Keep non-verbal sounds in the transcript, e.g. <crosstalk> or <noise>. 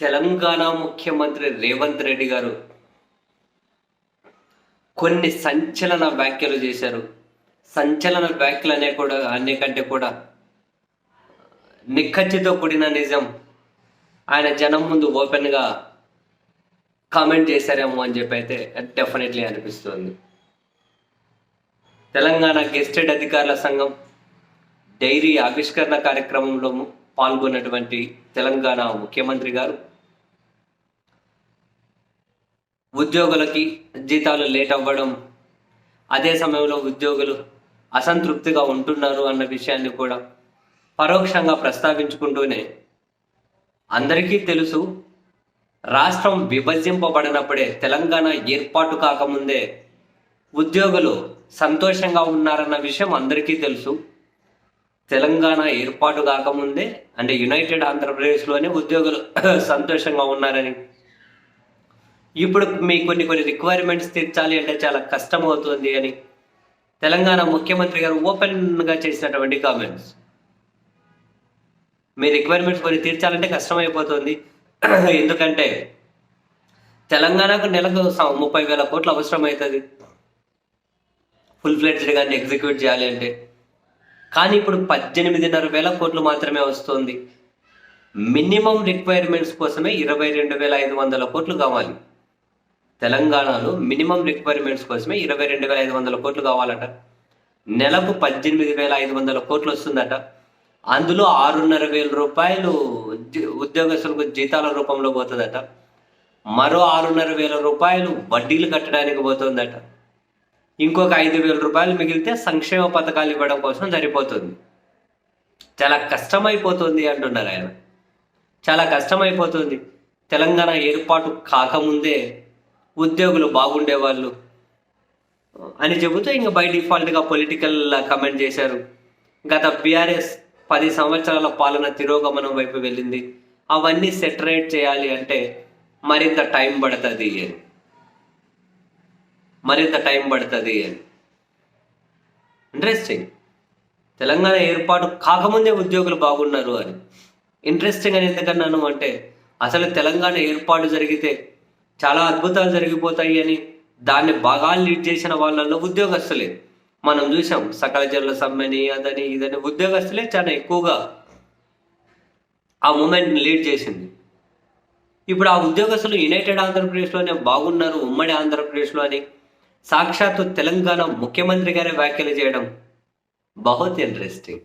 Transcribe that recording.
తెలంగాణ ముఖ్యమంత్రి రేవంత్ రెడ్డి గారు కొన్ని సంచలన వ్యాఖ్యలు చేశారు. సంచలన వ్యాఖ్యలు అనే కూడా అనే కంటే కూడా నిక్కచ్చితో కూడిన నిజం. ఆయన జనం ముందు ఓపెన్గా కామెంట్ చేశారేమో అని చెప్పి అయితే డెఫినెట్లీ అనిపిస్తుంది. తెలంగాణ గెస్టెడ్ అధికారుల సంఘం డైరీ ఆవిష్కరణ కార్యక్రమంలో పాల్గొన్నటువంటి తెలంగాణ ముఖ్యమంత్రి గారు. ఉద్యోగులకి జీతాలు లేట్ అవ్వడం అదే సమయంలో ఉద్యోగులు అసంతృప్తిగా ఉంటున్నారు అన్న విషయాన్ని కూడా పరోక్షంగా ప్రస్తావించుకుంటూనే అందరికీ తెలుసు రాష్ట్రం విభజింపబడినప్పుడే తెలంగాణ ఏర్పాటు కాకముందే ఉద్యోగులు సంతోషంగా ఉన్నారన్న విషయం అందరికీ తెలుసు. తెలంగాణ ఏర్పాటు కాకముందే అంటే యునైటెడ్ ఆంధ్రప్రదేశ్లోనే ఉద్యోగులు <clears throat> సంతోషంగా ఉన్నారని. ఇప్పుడు మీ కొన్ని కొన్ని రిక్వైర్మెంట్స్ తీర్చాలి అంటే చాలా కష్టం అవుతుంది అని. తెలంగాణ ముఖ్యమంత్రి గారు ఓపెన్గా చేసినటువంటి కామెంట్స్ మీ రిక్వైర్మెంట్స్ కొన్ని తీర్చాలంటే కష్టమైపోతుంది. <clears throat> ఎందుకంటే తెలంగాణకు నెలకు ముప్పై వేల కోట్లు అవసరం అవుతుంది ఫుల్ ఫ్లెడ్జ్డ్ కానీ ఎగ్జిక్యూట్ చేయాలి అంటే. కానీ ఇప్పుడు పద్దెనిమిదిన్నర వేల కోట్లు మాత్రమే వస్తుంది. మినిమం రిక్వైర్మెంట్స్ కోసమే ఇరవై రెండు వేల ఐదు వందల కోట్లు కావాలి. తెలంగాణలో మినిమం రిక్వైర్మెంట్స్ కోసమే ఇరవై రెండు వేల ఐదు వందల కోట్లు కావాలట. నెలకు పద్దెనిమిది వేల ఐదు వందల కోట్లు వస్తుందట. అందులో ఆరున్నర వేల రూపాయలు ఉద్యోగస్తులకు జీతాల రూపంలో పోతుందట. మరో ఆరున్నర వేల రూపాయలు వడ్డీలు కట్టడానికి పోతుందట. ఇంకొక ఐదు వేల రూపాయలు మిగిలితే సంక్షేమ పథకాలు ఇవ్వడం కోసం సరిపోతుంది. చాలా కష్టమైపోతుంది అంటున్నారు ఆయన. చాలా కష్టమైపోతుంది. తెలంగాణ ఏర్పాటు కాకముందే ఉద్యోగులు బాగుండేవాళ్ళు అని చెబుతూ ఇంకా బై డిఫాల్ట్గా పొలిటికల్ కమెంట్ చేశారు. గత బీఆర్ఎస్ పది సంవత్సరాల పాలన తిరోగమనం వైపు వెళ్ళింది. అవన్నీ సెటరేట్ చేయాలి అంటే మరింత టైం పడుతుంది అని. మరింత టైం పడుతుంది అని. ఇంట్రెస్టింగ్ తెలంగాణ ఏర్పాటు కాకముందే ఉద్యోగులు బాగున్నారు అని. ఇంట్రెస్టింగ్ అని ఎందుకన్నాను అంటే అసలు తెలంగాణ ఏర్పాటు జరిగితే చాలా అద్భుతాలు జరిగిపోతాయి అని దాన్ని బాగా లీడ్ చేసిన వాళ్ళల్లో ఉద్యోగస్తులే. మనం చూసాం సకల జనుల సమ్మెని అదని ఇదని ఉద్యోగస్తులే చాలా ఎక్కువగా ఆ మూమెంట్ని లీడ్ చేసింది. ఇప్పుడు ఆ ఉద్యోగస్తులు యునైటెడ్ ఆంధ్రప్రదేశ్లోనే బాగున్నారు ఉమ్మడి ఆంధ్రప్రదేశ్లో అని సాక్షాత్తు తెలంగాణ ముఖ్యమంత్రి గారే వ్యాఖ్యలు చేయడం బహుత్ ఇంట్రెస్టింగ్